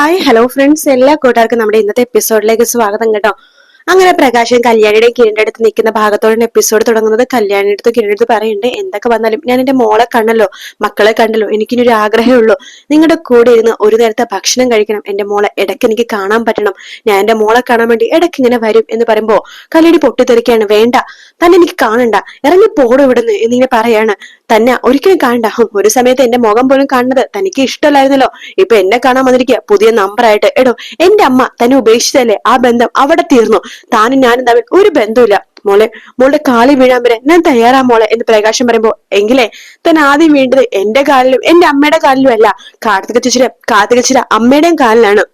Hi hello friends എല്ലാ കൂട്ടുകാർക്കും നമ്മുടെ ഇന്നത്തെ എപ്പിസോഡിലേക്ക് സ്വാഗതം കേട്ടോ. അങ്ങനെ പ്രകാശൻ കല്യാണിയുടെ കിരണിന്റെ അടുത്ത് നിൽക്കുന്ന ഭാഗത്തോടെ എപ്പിസോഡ് തുടങ്ങുന്നത്. കല്യാണിയുടെ അടുത്ത് കിരണിന്റെ അടുത്ത് പറയുന്നുണ്ട് എന്തൊക്കെ വന്നാലും ഞാൻ എന്റെ മോളെ കണ്ടല്ലോ മക്കളെ കണ്ടല്ലോ എനിക്കിനൊരു ആഗ്രഹമേ ഉള്ളൂ. നിങ്ങളുടെ കൂടെ ഇരുന്ന് ഒരു നേരത്തെ ഭക്ഷണം കഴിക്കണം. എന്റെ മോളെ ഇടയ്ക്ക് എനിക്ക് കാണാൻ പറ്റണം. ഞാൻ എന്റെ മോളെ കാണാൻ വേണ്ടി ഇടയ്ക്ക് ഇങ്ങനെ വരും എന്ന് പറയുമ്പോ കല്യാണി പൊട്ടിത്തെറിക്കാണ് വേണ്ട തന്നെ എനിക്ക് കാണണ്ട. ഇറങ്ങി പോടും ഇവിടുന്ന് എന്നിങ്ങനെ പറയാണ്. തന്നെ ഒരിക്കലും കാണണ്ട. ഒരു സമയത്ത് എന്റെ മുഖം പോലും കാണുന്നത് തനിക്ക് ഇഷ്ടമല്ലായിരുന്നല്ലോ. ഇപ്പൊ എന്നെ കാണാൻ വന്നിരിക്കുക. പുതിയ നമ്പറായിട്ട് എടോ എന്റെ അമ്മ തന്നെ ഉപേക്ഷിച്ചതല്ലേ? ആ ബന്ധം അവിടെ തീർന്നു. താനും ഞാനും തമ്മിൽ ഒരു ബന്ധമില്ല മോളെ മോളുടെ കാലിൽ വീഴാൻ വരെ ഞാൻ തയ്യാറാ മോളെ എന്ന് പ്രകാശം പറയുമ്പോ എങ്കിലേ താൻ ആദ്യം വീണ്ടത് എന്റെ കാലിലും എന്റെ അമ്മയുടെ കാലിലും അല്ല. കാർത്തിക ചേച്ചിയുടെ കാർത്തിക ചേച്ചിയുടെ അമ്മയുടെയും കാലിലാണ്.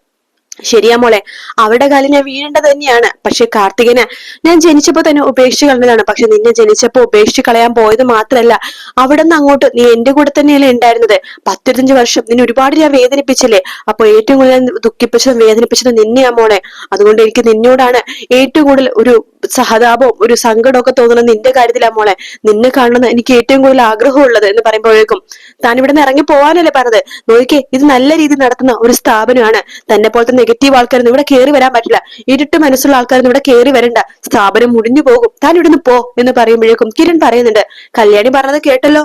ശരിയാ മോളെ അവരുടെ കാലിൽ ഞാൻ വീഴേണ്ടത് തന്നെയാണ്. പക്ഷെ കാർത്തികന് ഞാൻ ജനിച്ചപ്പോ തന്നെ ഉപേക്ഷിച്ച് കളഞ്ഞതാണ്. പക്ഷെ നിന്നെ ജനിച്ചപ്പോ ഉപേക്ഷിച്ച് കളയാൻ പോയത് മാത്രല്ല അവിടെ നിന്ന് അങ്ങോട്ട് നീ എന്റെ കൂടെ തന്നെയല്ലേ ഉണ്ടായിരുന്നത്. പത്തിരുപത്തഞ്ച് വർഷം നിന്നെ ഒരുപാട് ഞാൻ വേദനിപ്പിച്ചില്ലേ? അപ്പൊ ഏറ്റവും കൂടുതൽ ദുഃഖിപ്പിച്ചതും വേദനിപ്പിച്ചതും നിന്നെയാ മോളെ. അതുകൊണ്ട് എനിക്ക് നിന്നോടാണ് ഏറ്റവും കൂടുതൽ ഒരു സഹതാപവും ഒരു സങ്കടവും ഒക്കെ തോന്നുന്നത് നിന്റെ കാര്യത്തിലാ മോളെ. നിന്നെ കാണുന്നത് എനിക്ക് ഏറ്റവും കൂടുതൽ ആഗ്രഹമുള്ളത് എന്ന് പറയുമ്പോഴേക്കും താൻ ഇവിടെ നിന്ന് ഇറങ്ങി പോവാനല്ലേ പറഞ്ഞത്. നോക്കിയേ ഇത് നല്ല രീതിയിൽ നടത്തുന്ന ഒരു സ്ഥാപനമാണ്. തന്നെ പോലത്തെ നെഗറ്റീവ് ആൾക്കാരൊന്നും ഇവിടെ കയറി വരാൻ പറ്റില്ല. ഇരുട്ട് മനസ്സുള്ള ആൾക്കാരൊന്നും ഇവിടെ കയറി വരണ്ട. സ്ഥാപനം മുടിഞ്ഞു പോകും. താൻ ഇവിടുന്ന് പോ എന്ന് പറയുമ്പോഴേക്കും കിരൺ പറയുന്നുണ്ട് കല്യാണി പറഞ്ഞത് കേട്ടല്ലോ?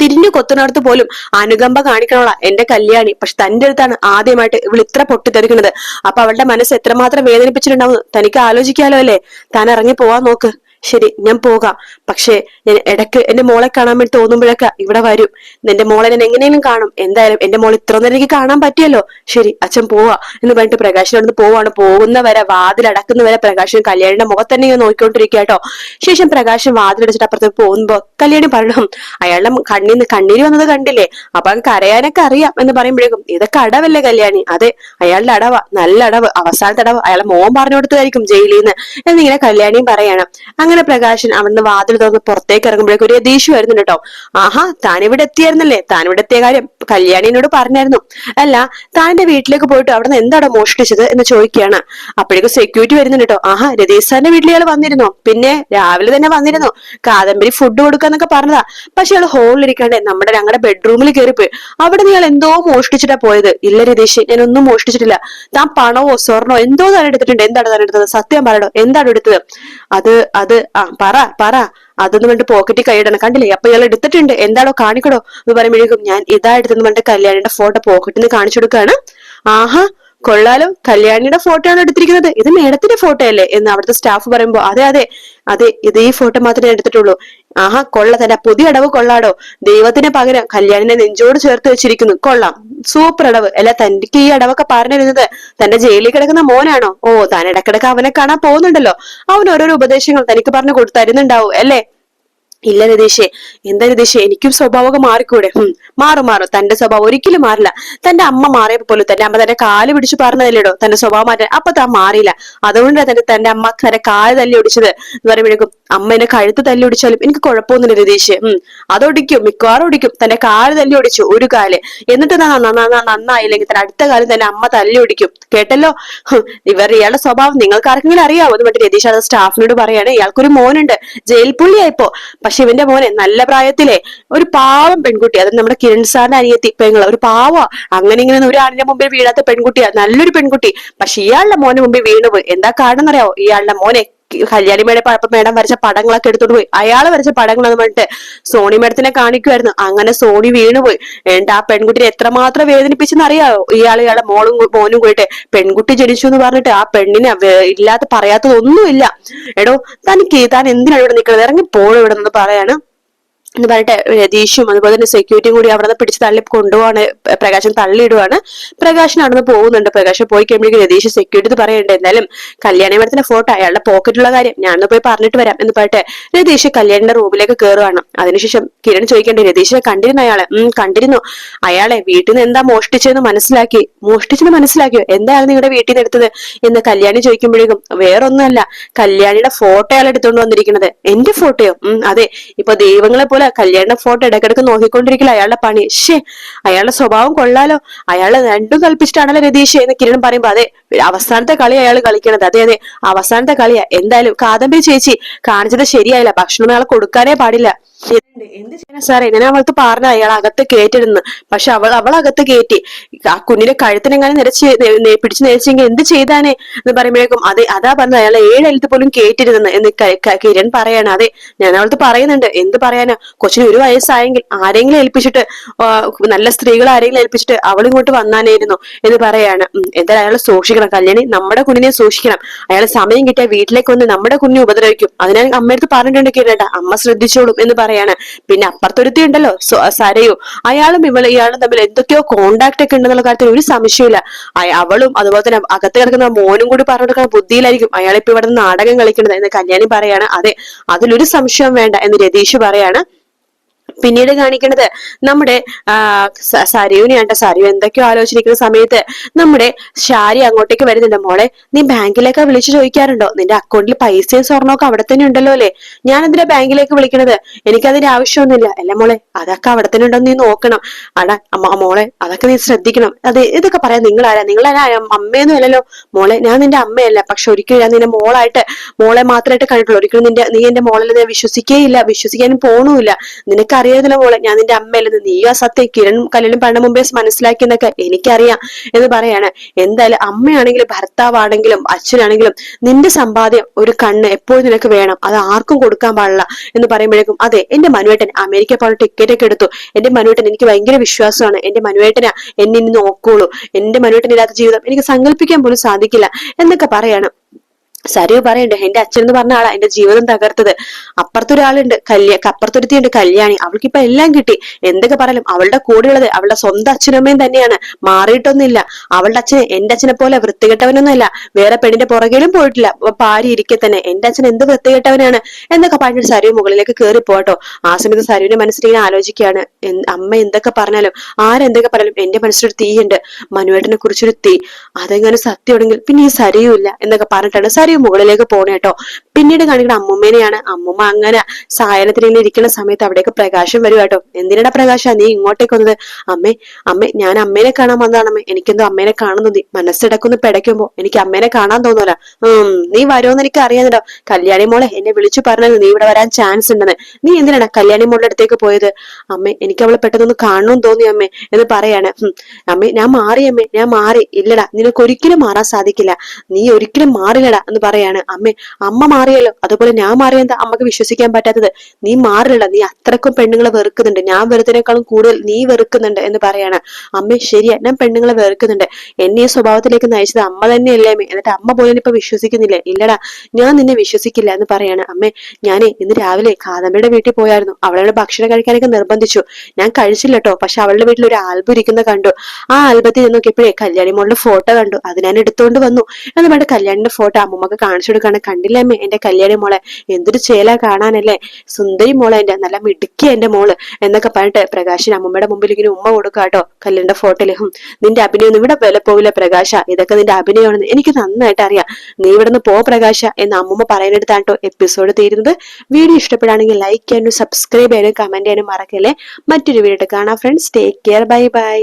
തിരിഞ്ഞു കൊത്തുന്നിടത്ത് പോലും അനുകമ്പ കാണിക്കണോളാ എന്റെ കല്യാണി. പക്ഷെ തന്റെ അടുത്താണ് ആദ്യമായിട്ട് ഇവൾ ഇത്ര പൊട്ടിത്തെറിക്കുന്നത്. അപ്പൊ അവളുടെ മനസ്സ് എത്രമാത്രം വേദനിപ്പിച്ചിട്ടുണ്ടാവും? തനിക്ക് ആലോചിക്കാലോ അല്ലേ? താൻ ഇറങ്ങി പോവാൻ നോക്ക്. ശരി ഞാൻ പോകാം. പക്ഷേ ഞാൻ ഇടയ്ക്ക് എന്റെ മോളെ കാണാൻ വേണ്ടി തോന്നുമ്പോഴൊക്കെ ഇവിടെ വരും. എന്റെ മോളെ ഞാൻ എങ്ങനെയും കാണും. എന്തായാലും എന്റെ മോൾ ഇത്ര നേരം എനിക്ക് കാണാൻ പറ്റിയല്ലോ. ശരി അച്ഛൻ പോവാ എന്ന് പറഞ്ഞിട്ട് പ്രകാശൻ അവിടുന്ന് പോവാണ്. പോകുന്നവരെ വാതിലടക്കുന്നവരെ പ്രകാശൻ കല്യാണിന്റെ മുഖത്ത് തന്നെ ഇങ്ങനെ നോക്കിക്കൊണ്ടിരിക്കുക കേട്ടോ. ശേഷം പ്രകാശൻ വാതിലടിച്ചിട്ട് അപ്പുറത്ത് പോകുമ്പോ കല്യാണി പറഞ്ഞു അയാളുടെ കണ്ണിൽ നിന്ന് കണ്ണീര് വന്നത് കണ്ടില്ലേ? അപ്പൊ കരയാനൊക്കെ അറിയാം എന്ന് പറയുമ്പോഴേക്കും ഇതൊക്കെ അടവല്ലേ കല്യാണി? അതെ അയാളുടെ അടവ നല്ല അടവ് അവസാനത്തെ അടവ്. അയാളെ മോൻ പറഞ്ഞു കൊടുത്തതായിരിക്കും ജയിലിൽ നിന്ന് എന്നിങ്ങനെ കല്യാണിയും പറയാണ്. അങ്ങനെ പ്രകാശൻ അവിടുന്ന് വാതിൽ തുറന്ന് പുറത്തേക്ക് ഇറങ്ങുമ്പോഴേക്കും ഒരു ദേഷ്യം വരുന്നുണ്ട് കേട്ടോ. ആഹാ താൻ ഇവിടെ എത്തിയായിരുന്നല്ലേ? താൻ ഇവിടെ എത്തിയ കാര്യം കല്യാണിനോട് പറഞ്ഞായിരുന്നു. അല്ല താന്റെ വീട്ടിലേക്ക് പോയിട്ട് അവിടെ നിന്ന് എന്താണോ മോഷ്ടിച്ചത് എന്ന് ചോദിക്കുകയാണ്. അപ്പോഴേക്കും സെക്യൂരിറ്റി വരുന്നുണ്ട് കേട്ടോ. ആഹാ രതീഷ് സാറിന്റെ വീട്ടിൽ ഇയാൾ വന്നിരുന്നോ? പിന്നെ രാവിലെ തന്നെ വന്നിരുന്നു? കാദംബരി ഫുഡ് കൊടുക്കാന്നൊക്കെ പറഞ്ഞതാ. പക്ഷെ ഇയാൾ ഹോളിലിരിക്കാണ്ട് നമ്മുടെ ഞങ്ങളുടെ ബെഡ്റൂമിൽ കയറിപ്പോയി. അവിടെ നിങ്ങൾ എന്തോ മോഷ്ടിച്ചിട്ടാ പോയത്. ഇല്ല രതീഷ് ഞാൻ ഒന്നും മോഷ്ടിച്ചിട്ടില്ല. താൻ പണമോ സ്വർണോ എന്തോ താൻ എടുത്തിട്ടുണ്ട്. എന്താണ് താൻ എടുത്തത്? സത്യം പറയണോ എന്താണ് എടുത്തത്? അത് അത് ആ പറ പറ. അതൊന്നും വേണ്ട പോക്കറ്റിൽ കൈയിടണം കണ്ടില്ലേ? അപ്പൊ ഇയാൾ എടുത്തിട്ടുണ്ട്. എന്താണോ കാണിക്കണോ? എന്ന് പറയുമ്പോഴേക്കും ഞാൻ ഇതാ എടുത്തെന്ന് പറഞ്ഞിട്ട് കല്യാണിയുടെ ഫോട്ടോ പോക്കറ്റിൽ നിന്ന് കാണിച്ചു കൊടുക്കുകയാണ് ആഹാ കൊള്ളാലോ. കല്യാണിയുടെ ഫോട്ടോ ആണ് എടുത്തിരിക്കുന്നത്. ഇത് മേഡത്തിന്റെ ഫോട്ടോ അല്ലേ എന്ന് അവിടുത്തെ സ്റ്റാഫ് പറയുമ്പോ അതെ അതെ. അതെ ഇത് ഈ ഫോട്ടോ മാത്രമേ എടുത്തിട്ടുള്ളൂ. ആഹാ കൊള്ള തന്നെ. പുതിയ അടവ് കൊള്ളാടോ. ദൈവത്തിന് പകരം കല്യാണിനെ നെഞ്ചോട് ചേർത്ത് വെച്ചിരിക്കുന്നു. കൊള്ളാം. സൂപ്പർ അടവ്. അല്ല തനിക്ക് ഈ അടവൊക്കെ പറഞ്ഞിരുന്നത് തന്റെ ജയിലിൽ കിടക്കുന്ന മോനാണോ? ഓ താൻ ഇടക്കിടക്ക് അവനെ കാണാൻ പോകുന്നുണ്ടല്ലോ. അവൻ ഓരോരോ ഉപദേശങ്ങൾ തനിക്ക് പറഞ്ഞു കൊടുത്തരുന്നുണ്ടാവും അല്ലേ? ഇല്ല രതീഷേ എന്താ രതീഷേ? എനിക്കും സ്വഭാവമൊക്കെ മാറിക്കൂടെ? ഉം മാറും മാറും. തന്റെ സ്വഭാവം ഒരിക്കലും മാറില്ല. തന്റെ അമ്മ മാറിയപ്പോ പോലും തന്റെ അമ്മ തന്റെ കാൽ പിടിച്ച് പറഞ്ഞതല്ലേടോ? തന്റെ സ്വഭാവം മാറ്റാൻ അപ്പൊ താൻ മാറിയില്ല. അതുകൊണ്ടാണ് തന്റെ തന്റെ അമ്മ തന്റെ കാൽ തല്ലി ഒടിച്ചത് എന്ന് പറയുമ്പോഴേക്കും അമ്മ എന്നെ കഴുത്ത് തല്ലി ഒടിച്ചാലും എനിക്ക് കുഴപ്പമൊന്നുമില്ല രതീഷ്. ഉം അതൊടിക്കും മിക്കവാറും ഒടിക്കും തന്റെ കാൽ തല്ലി ഒടിച്ചു ഒരു കാൽ. എന്നിട്ട് നന്നായില്ലെങ്കിൽ തന്റെ അടുത്ത കാലം തന്നെ അമ്മ തല്ലി ഒടിക്കും കേട്ടല്ലോ? ഇവർ ഇയാളുടെ സ്വഭാവം നിങ്ങൾക്ക് ആർക്കെങ്കിലും അറിയാവോ? എന്ന് മറ്റേ രതീഷ് അത് സ്റ്റാഫിനോട് പറയാണ്. ഇയാൾക്കൊരു മോനുണ്ട്. ജയിൽ പുള്ളിയായിപ്പോ. പക്ഷെ ഇവന്റെ മോനെ നല്ല പ്രായത്തിലെ ഒരു പാവം പെൺകുട്ടി അത് നമ്മുടെ കിരൺ സാറിന്റെ അനിയത്തി പെങ്ങള ഒരു പാവ. അങ്ങനെ ഇങ്ങനെ ഒരു ആണിന്റെ മുമ്പിൽ വീഴാത്ത പെൺകുട്ടിയാ നല്ലൊരു പെൺകുട്ടി. പക്ഷെ ഇയാളുടെ മോനെ മുമ്പിൽ വീണുപോയി എന്താ കാരണം എന്നറിയാവോ ഇയാളുടെ മോനെ കല്യാണി മേടെ മേഡം വരച്ച പടങ്ങളൊക്കെ എടുത്തോണ്ട് പോയി. അയാൾ വരച്ച പടങ്ങളെന്ന് പറഞ്ഞിട്ട് സോണി മേഡത്തിനെ കാണിക്കുമായിരുന്നു അങ്ങനെ സോണി വീണുപോയി. എന്നിട്ട് ആ പെൺകുട്ടിനെ എത്രമാത്രം വേദനിപ്പിച്ചെന്ന് അറിയാമോ ഇയാൾ ഇയാളെ മോളും മോനും കൂടിയിട്ട് പെൺകുട്ടി ജനിച്ചു എന്ന് പറഞ്ഞിട്ട് ആ പെണ്ണിനെ ഇല്ലാത്ത പറയാത്തതൊന്നുമില്ല. എടോ തനിക്ക് താൻ എന്തിനാണ് ഇവിടെ നിൽക്കുന്നത്? ഇറങ്ങി പോണോ ഇവിടെ നിന്ന് പറയാണ്. എന്ന് പറഞ്ഞിട്ട് രതീഷും അതുപോലെ തന്നെ സെക്യൂരിറ്റിയും കൂടി അവിടെ നിന്ന് പിടിച്ച് തള്ളി കൊണ്ടുപോവാണ് പ്രകാശൻ തള്ളിയിടുവാണ്. പ്രകാശൻ അവിടെ നിന്ന് പോകുന്നുണ്ട്. പ്രകാശൻ പോയി കഴിയുമ്പോഴേക്കും രതീഷ് സെക്യൂരിറ്റി പറയുന്നുണ്ട് എന്തായാലും കല്യാണി മേഡത്തിന്റെ ഫോട്ടോ അയാളുടെ പോക്കറ്റുള്ള കാര്യം ഞാനൊന്ന് പോയി പറഞ്ഞിട്ട് വരാം എന്ന് പറഞ്ഞിട്ട് രതീഷ് കല്യാണിന്റെ റൂമിലേക്ക് കയറുവാണ് അതിനുശേഷം കിരൺ ചോദിക്കേണ്ടത് രതീഷിനെ കണ്ടിരുന്നു അയാളെ? ഉം കണ്ടിരുന്നു. അയാളെ വീട്ടിൽ നിന്ന് എന്താ മോഷ്ടിച്ചതെന്ന് മനസ്സിലാക്കി. മോഷ്ടിച്ചെന്ന് മനസ്സിലാക്കിയോ? എന്താണ് നിങ്ങളുടെ വീട്ടിൽ നിന്ന് എടുത്തത്? എന്ന് കല്യാണി ചോദിക്കുമ്പോഴേക്കും വേറൊന്നുമല്ല. കല്യാണിയുടെ ഫോട്ടോ അയാൾ എടുത്തുകൊണ്ട് വന്നിരിക്കുന്നത് എന്റെ ഫോട്ടോയോ ഉം അതെ. ഇപ്പൊ ദൈവങ്ങളെ പോലെ കല്യാണ ഫോട്ടോ ഇടക്കിടക്ക് നോക്കിക്കൊണ്ടിരിക്കില്ല അയാളുടെ പണി. ഷേ അയാളുടെ സ്വഭാവം കൊള്ളാലോ. അയാളെ രണ്ടും കൽപ്പിച്ചിട്ടാണല്ലോ രതീഷ് എന്ന് കിരൺ പറയുമ്പോ അതെ അവസാനത്തെ കളി അയാൾ കളിക്കണത്. അതെ അതെ അവസാനത്തെ കളിയാ. എന്തായാലും കാദംബരി ചേച്ചി കാണിച്ചത് ശരിയായില്ല. ഭക്ഷണം അയാൾ കൊടുക്കാനേ പാടില്ല. എന്ത് ചെയ്യണം സാറേ? ഞാൻ അവൾക്ക് പറഞ്ഞ അയാൾ അകത്ത് കേറ്റിടുന്നു. പക്ഷെ അവൾ അവൾ അകത്ത് കയറ്റി ആ കുഞ്ഞിന്റെ കഴുത്തിനെങ്ങനെ നിരച്ച് പിടിച്ചു നിരച്ചെങ്കിൽ എന്ത് ചെയ്താനേ എന്ന് പറയുമ്പോഴേക്കും അതെ അതാ പറഞ്ഞത്. അയാൾ ഏഴ് എഴുത്ത് പോലും കേട്ടിരുന്നു എന്ന് കിരൺ പറയാണ്. അതെ ഞാൻ അവൾക്ക് പറയുന്നുണ്ട്. എന്ത് പറയാനാ? കൊച്ചിന് ഒരു വയസ്സായെങ്കിൽ ആരെങ്കിലും ഏൽപ്പിച്ചിട്ട് നല്ല സ്ത്രീകൾ ആരെങ്കിലും ഏൽപ്പിച്ചിട്ട് അവൾ ഇങ്ങോട്ട് വന്നാനായിരുന്നു എന്ന് പറയാണ്. എന്തായാലും അയാൾ സൂക്ഷിക്കണം. കല്യാണി നമ്മുടെ കുഞ്ഞിനെ സൂക്ഷിക്കണം. അയാൾ സമയം കിട്ടിയാൽ വീട്ടിലേക്ക് വന്ന് നമ്മുടെ കുഞ്ഞിനെ ഉപദ്രവിക്കും. അതിനാൽ അമ്മയടുത്ത് പറഞ്ഞിട്ടുണ്ട് കിരേട്ട അമ്മ ശ്രദ്ധിച്ചോളും എന്ന് പറയാണ്. പിന്നെ അപ്പുറത്തൊരുത്തി ഉണ്ടല്ലോ സരയു. അയാളും ഇവൾ ഇയാളും തമ്മിൽ എന്തൊക്കെയോ കോണ്ടാക്ട് ഒക്കെ ഉണ്ടെന്നുള്ള കാര്യത്തിൽ ഒരു സംശയമില്ല അവളും അതുപോലെ തന്നെ അകത്ത് കിടക്കുന്ന മോനും കൂടി പറഞ്ഞു കൊടുക്കുന്ന ബുദ്ധിയിലായിരിക്കും അയാളിപ്പോ ഇവിടെ നാടകം കളിക്കുന്നത് എന്ന് കല്യാണി പറയാണ്. അതെ അതിലൊരു സംശയം വേണ്ട എന്ന് രതീഷ് പറയാണ്. പിന്നീട് കാണിക്കുന്നത് നമ്മുടെ ആ സ- സരയുനെയാണ്ട സരയു എന്തൊക്കെയോ ആലോചിച്ചിരിക്കുന്ന സമയത്ത് നമ്മുടെ ശാരി അങ്ങോട്ടേക്ക് വരുന്നുണ്ട്. മോളെ നീ ബാങ്കിലേക്ക് വിളിച്ചു ചോദിക്കാറുണ്ടോ? നിന്റെ അക്കൗണ്ടിൽ പൈസയും സ്വർണമൊക്കെ അവിടെ തന്നെ ഉണ്ടല്ലോ അല്ലേ? ഞാൻ എന്തിനാ ബാങ്കിലേക്ക് വിളിക്കണത്? എനിക്കതിന്റെ ആവശ്യമൊന്നുമില്ല. അല്ല മോളെ അതൊക്കെ അവിടെ തന്നെ ഉണ്ടോ നീ നോക്കണം. അടാ അമ്മ മോളെ അതൊക്കെ നീ ശ്രദ്ധിക്കണം. അത് ഇതൊക്കെ പറയാം നിങ്ങളാരാ? നിങ്ങളാരാ അമ്മയൊന്നും അല്ലല്ലോ. മോളെ ഞാൻ നിന്റെ അമ്മയല്ല. പക്ഷെ ഒരിക്കലും ഞാൻ നിന്റെ മോളായിട്ട് മോളെ മാത്രമായിട്ട് കണ്ടിട്ടുള്ളൂ ഒരിക്കലും നിന്റെ നീ എന്റെ മോളെ ഞാൻ വിശ്വസിക്കേയില്ല വിശ്വസിക്കാനും പോണുമില്ല. നിനക്കറിയാതില്ല മോളെ ഞാൻ നിന്റെ അമ്മയല്ലെന്ന് നീയോ സത്യം കിരൺ കല്യാണം പണ്ട് മുമ്പേ മനസ്സിലാക്കിയെന്നൊക്കെ എനിക്കറിയാം എന്ന് പറയാണ്. എന്തായാലും അമ്മയാണെങ്കിലും ഭർത്താവാണെങ്കിലും അച്ഛനാണെങ്കിലും നിന്റെ സമ്പാദ്യം ഒരു കണ്ണ് എപ്പോഴും നിനക്ക് വേണം. അത് ആർക്കും കൊടുക്കാൻ പാടില്ല എന്ന് പറയുമ്പോഴേക്കും അതെ എന്റെ മനുവേട്ടൻ അമേരിക്ക പോലെ ടിക്കറ്റ് ഒക്കെ എടുത്തു. എന്റെ മനുവേട്ടൻ എനിക്ക് ഭയങ്കര വിശ്വാസമാണ്. എന്റെ മനുവേട്ടനാ എന്നെ ഇനി നോക്കോളൂ എന്റെ മനുവേട്ടൻ ഇല്ലാത്ത ജീവിതം എനിക്ക് സങ്കല്പിക്കാൻ പോലും സാധിക്കില്ല എന്നൊക്കെ പറയാണ്. സരിയു പറയണ്ട് എന്റെ അച്ഛൻ എന്ന് പറഞ്ഞ ആളാ എന്റെ ജീവിതം തകർത്തത്. അപ്പുറത്തൊരാളുണ്ട് കല്യാ അപ്പുറത്തൊരുത്തിയുണ്ട് കല്യാണി. അവൾക്കിപ്പൊ എല്ലാം കിട്ടി. എന്തൊക്കെ പറയാലും അവളുടെ കൂടെയുള്ളത് അവളുടെ സ്വന്തം അച്ഛനമ്മയും തന്നെയാണ്. മാറിയിട്ടൊന്നുമില്ല. അവളുടെ അച്ഛൻ എന്റെ അച്ഛനെ പോലെ വൃത്തികെട്ടവനൊന്നുമല്ല. വേറെ പെണ്ണിന്റെ പുറകിലും പോയിട്ടില്ല. പാരി ഇരിക്കെ തന്നെ. എന്റെ അച്ഛൻ എന്ത് വൃത്തികെട്ടവനാണ്? എന്നൊക്കെ പറഞ്ഞിട്ട് സരിയു മുകളിലേക്ക് കയറി പോട്ടോ ആ സമയത്ത് സരുവിന്റെ മനസ്സിൽ ഇങ്ങനെ ആലോചിക്കുകയാണ് അമ്മ എന്തൊക്കെ പറഞ്ഞാലും ആരെന്തൊക്കെ പറഞ്ഞാലും എന്റെ മനസ്സിലൊരു തീയുണ്ട്. മനുവേട്ടനെ കുറിച്ചൊരു തീ. അതെങ്ങനെ സത്യമാണെങ്കിൽ പിന്നെ ഈ സരിയുമില്ല എന്നൊക്കെ പറഞ്ഞിട്ടാണ് സരിയു മുകളിലേക്ക് പോണേ കേട്ടോ പിന്നീട് കാണിക്കുന്ന അമ്മുമ്മേനെയാണ്. അമ്മുമ്മ അങ്ങനെ സായനത്തിൽ ഇരിക്കുന്ന സമയത്ത് അവിടേക്ക് പ്രകാശം വരും കേട്ടോ എന്തിനാ പ്രകാശ? നീ ഇങ്ങോട്ടേക്ക് വന്നത്. അമ്മേ അമ്മേ ഞാൻ അമ്മേനെ കാണാൻ വന്നതാണ് അമ്മേ എനിക്കെന്തോ അമ്മേനെ കാണാൻ തോന്നി. മനസ്സിടക്കൊന്ന് പിടയ്ക്കുമ്പോ എനിക്ക് അമ്മേനെ കാണാൻ തോന്നൂല. ഉം നീ വരുമെന്ന് എനിക്ക് അറിയാമല്ലോ കല്യാണി മോളെ എന്നെ വിളിച്ചു പറഞ്ഞത് നീ ഇവിടെ വരാൻ ചാൻസ് ഉണ്ടെന്ന്. നീ എന്തിനാണ് കല്യാണി മോളുടെ അടുത്തേക്ക് പോയത്? അമ്മേ എനിക്ക് അവളെ പെട്ടെന്നൊന്ന് കാണണം തോന്നി അമ്മേ എന്ന് പറയാണ്. "ഹും, അമ്മേ ഞാൻ മാറി അമ്മേ ഞാൻ മാറി. ഇല്ലടാ നിനക്ക് ഒരിക്കലും മാറാൻ സാധിക്കില്ല. നീ ഒരിക്കലും മാറില്ലടാ എന്ന് പറയാണ് അമ്മേ അമ്മ മാറിയല്ലോ. അതുപോലെ ഞാൻ മാറിയെന്താ അമ്മയ്ക്ക് വിശ്വസിക്കാൻ പറ്റാത്തത്? നീ മാറില്ല നീ അത്രക്കും പെണ്ണുങ്ങളെ വെറുക്കുന്നുണ്ട്. ഞാൻ വെറുതിനേക്കാളും കൂടുതൽ നീ വെറുക്കുന്നുണ്ട് എന്ന് പറയാണ്. അമ്മ ശരിയാ. ഞാൻ പെണ്ണുങ്ങളെ വെറുക്കുന്നുണ്ട്. എന്നെ ഈ സ്വഭാവത്തിലേക്ക് നയിച്ചത് അമ്മ തന്നെയല്ലേ അമ്മേ. എന്നിട്ട് അമ്മ പോലും ഇപ്പൊ വിശ്വസിക്കുന്നില്ലേ. ഇല്ലടാ ഞാൻ നിന്നെ വിശ്വസിക്കില്ല എന്ന് പറയാണ്. അമ്മേ ഞാനേ ഇന്ന് രാവിലെ കാദംബയുടെ വീട്ടിൽ പോയായിരുന്നു. അവളുടെ ഭക്ഷണം കഴിക്കാനൊക്കെ നിർബന്ധിച്ചു. ഞാൻ കഴിച്ചില്ല കേട്ടോ പക്ഷെ അവളുടെ വീട്ടിൽ ഒരു ആൽബം ഇരിക്കുന്ന കണ്ടു. ആ ആൽബത്തിൽ നിന്നൊക്കെ എപ്പോഴേ കല്യാണി മോളുടെ ഫോട്ടോ കണ്ടു. അത് ഞാൻ എടുത്തുകൊണ്ട് വന്നു. എന്ന് പറഞ്ഞിട്ട് കല്യാണിന്റെ ഫോട്ടോ അമ്മമ്മക്ക് കാണിച്ചു കൊടുക്കാണ്. കണ്ടില്ലേ അമ്മേ? എന്റെ കല്യാണി മോളെ എന്തൊരു ചേല കാണാനല്ലേ? സുന്ദരി മോളെ എന്റെ നല്ല മിടുക്കി എന്റെ മോൾ എന്നൊക്കെ പറഞ്ഞിട്ട് പ്രകാശിന് അമ്മമ്മയുടെ മുമ്പിൽ ഇങ്ങനെ ഉമ്മ കൊടുക്കാട്ടോ കേട്ടോ കല്യാണിന്റെ ഫോട്ടോയിൽ. നിന്റെ അഭിനയം ഇവിടെ വില പോവില്ല പ്രകാശ. ഇതൊക്കെ നിന്റെ അഭിനയമാണെന്ന് എനിക്ക് നന്നായിട്ട് അറിയാം. നീ ഇവിടെ നിന്ന് പോ പ്രകാശ എന്ന് അമ്മമ്മ പറയുന്നിടത്താണ് കേട്ടോ എപ്പിസോഡ് തീരുന്നത്. വീഡിയോ ഇഷ്ടപ്പെടുകയാണെങ്കിൽ ലൈക്ക് ചെയ്യാനും സബ്സ്ക്രൈബ് ചെയ്യാനും കമന്റ് ചെയ്യാനും മറക്കല്ലേ. മറ്റൊരു വീഡിയോ കാണാം friends take care bye bye